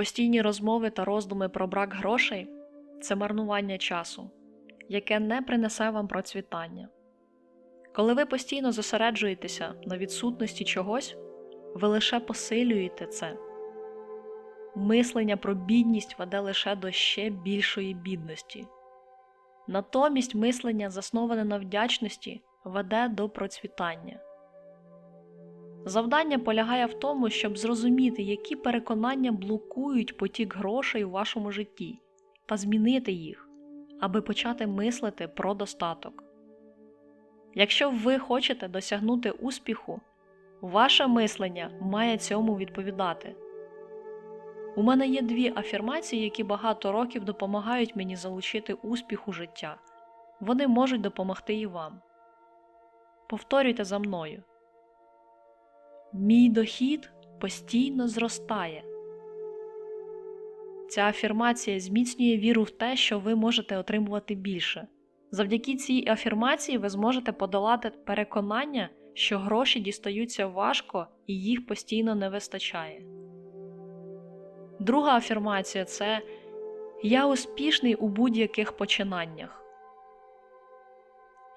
Постійні розмови та роздуми про брак грошей це марнування часу, яке не принесе вам процвітання. Коли ви постійно зосереджуєтеся на відсутності чогось, ви лише посилюєте це. Мислення про бідність веде лише до ще більшої бідності. Натомість мислення, засноване на вдячності, веде до процвітання. Завдання полягає в тому, щоб зрозуміти, які переконання блокують потік грошей у вашому житті, та змінити їх, аби почати мислити про достаток. Якщо ви хочете досягнути успіху, ваше мислення має цьому відповідати. У мене є дві афірмації, які багато років допомагають мені залучити успіх у життя. Вони можуть допомогти і вам. Повторюйте за мною. Мій дохід постійно зростає. Ця афірмація зміцнює віру в те, що ви можете отримувати більше. Завдяки цій афірмації ви зможете подолати переконання, що гроші дістаються важко і їх постійно не вистачає. Друга афірмація це Я успішний у будь-яких починаннях.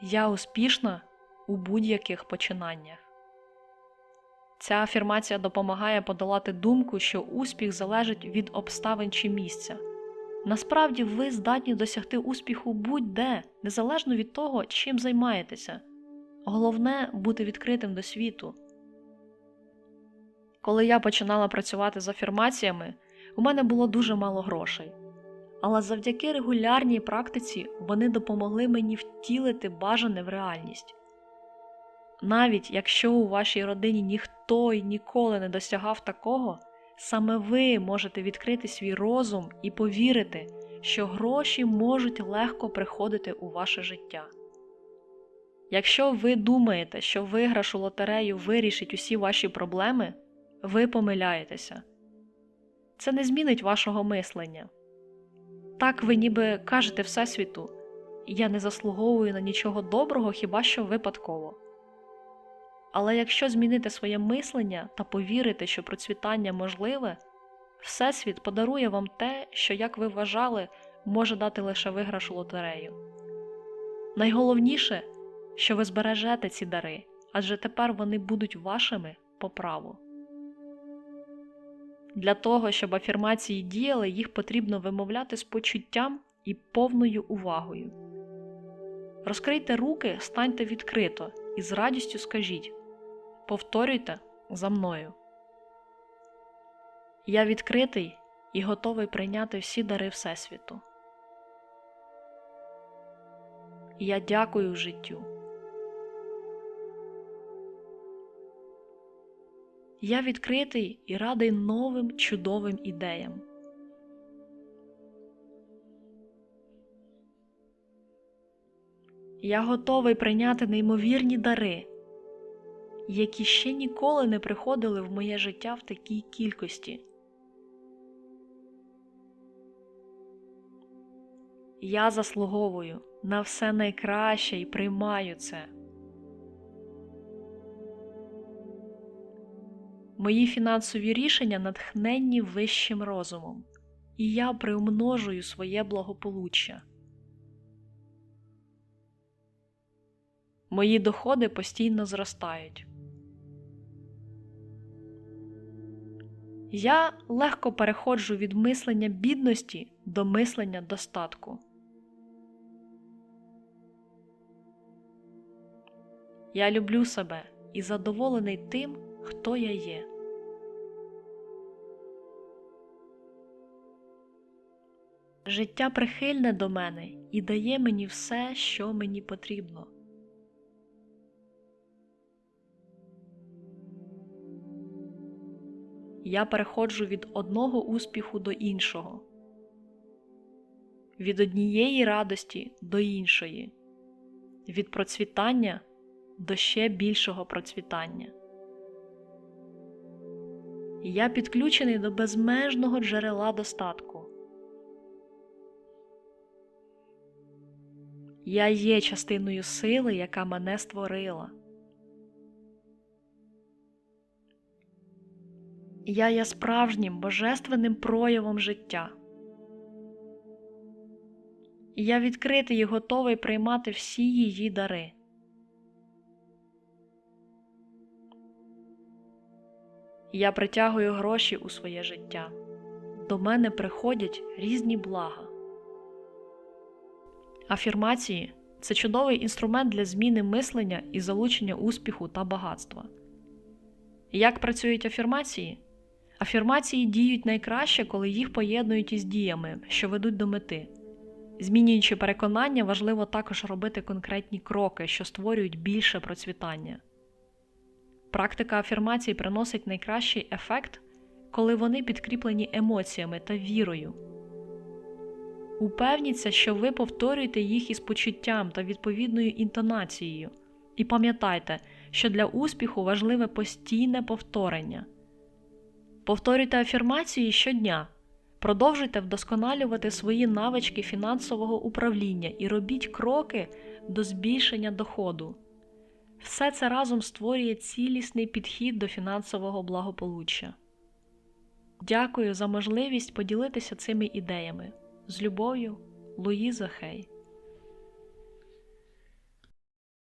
Я успішна у будь-яких починаннях. Ця афірмація допомагає подолати думку, що успіх залежить від обставин чи місця. Насправді ви здатні досягти успіху будь-де, незалежно від того, чим займаєтеся. Головне бути відкритим до світу. Коли я починала працювати з афірмаціями, у мене було дуже мало грошей. Але завдяки регулярній практиці вони допомогли мені втілити бажане в реальність. Навіть якщо у вашій родині ніхто й ніколи не досягав такого, саме ви можете відкрити свій розум і повірити, що гроші можуть легко приходити у ваше життя. Якщо ви думаєте, що виграш у лотерею вирішить усі ваші проблеми, ви помиляєтеся. Це не змінить вашого мислення. Так ви ніби кажете Всесвіту, я не заслуговую на нічого доброго хіба що випадково. Але якщо змінити своє мислення та повірити, що процвітання можливе, Всесвіт подарує вам те, що, як ви вважали, може дати лише виграш у лотерею. Найголовніше, що ви збережете ці дари, адже тепер вони будуть вашими по праву. Для того, щоб афірмації діяли, їх потрібно вимовляти з почуттям і повною увагою. Розкрийте руки, станьте відкрито і з радістю скажіть Повторюйте за мною. Я відкритий і готовий прийняти всі дари Всесвіту. Я дякую життю. Я відкритий і радий новим чудовим ідеям. Я готовий прийняти неймовірні дари, які ще ніколи не приходили в моє життя в такій кількості. Я заслуговую на все найкраще і приймаю це. Мої фінансові рішення натхненні вищим розумом, і я приумножую своє благополуччя. Мої доходи постійно зростають. Я легко переходжу від мислення бідності до мислення достатку. Я люблю себе і задоволений тим, хто я є. Життя прихильне до мене і дає мені все, що мені потрібно. Я переходжу від одного успіху до іншого, від однієї радості до іншої, від процвітання до ще більшого процвітання. Я підключений до безмежного джерела достатку. Я є частиною сили, яка мене створила. Я є справжнім божественним проявом життя. Я відкритий і готовий приймати всі її дари. Я притягую гроші у своє життя. До мене приходять різні блага. Афірмації це чудовий інструмент для зміни мислення і залучення успіху та багатства. Як працюють афірмації? Афірмації діють найкраще, коли їх поєднують із діями, що ведуть до мети. Змінюючи переконання, важливо також робити конкретні кроки, що створюють більше процвітання. Практика афірмацій приносить найкращий ефект, коли вони підкріплені емоціями та вірою. Упевніться, що ви повторюєте їх із почуттям та відповідною інтонацією. І пам'ятайте, що для успіху важливе постійне повторення. Повторюйте афірмації щодня. Продовжуйте вдосконалювати свої навички фінансового управління і робіть кроки до збільшення доходу. Все це разом створює цілісний підхід до фінансового благополуччя. Дякую за можливість поділитися цими ідеями. З любов'ю, Луїза Хей.